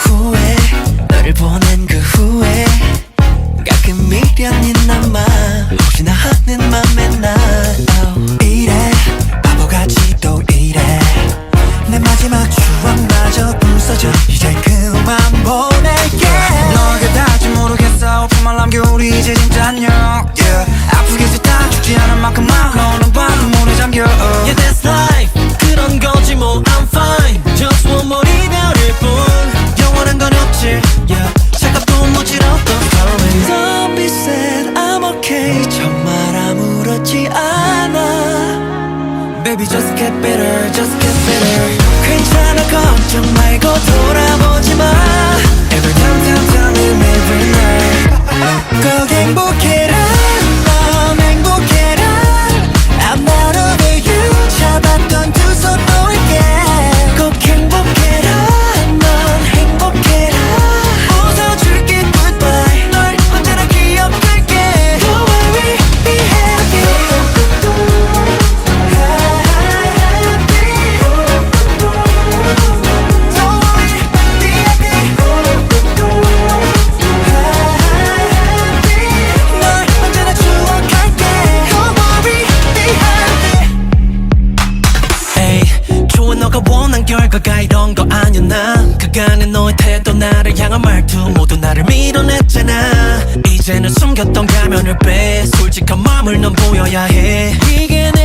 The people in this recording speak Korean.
후회. 너를 보낸 그 후회. 가끔 미련이 남아. 혹시나 하는 맘에 나. oh. 이래. 바보같이 또 이래. 내 마지막 추억마저 부서져. 이제. Baby, just get better, just 결과가 이런 거 아니야 나? 그간의 너의 태도 나를 향한 말투 모두 나를 밀어냈잖아. 이제는 숨겼던 가면을 빼. 솔직한 마음을 넌 보여야 해. 이게 내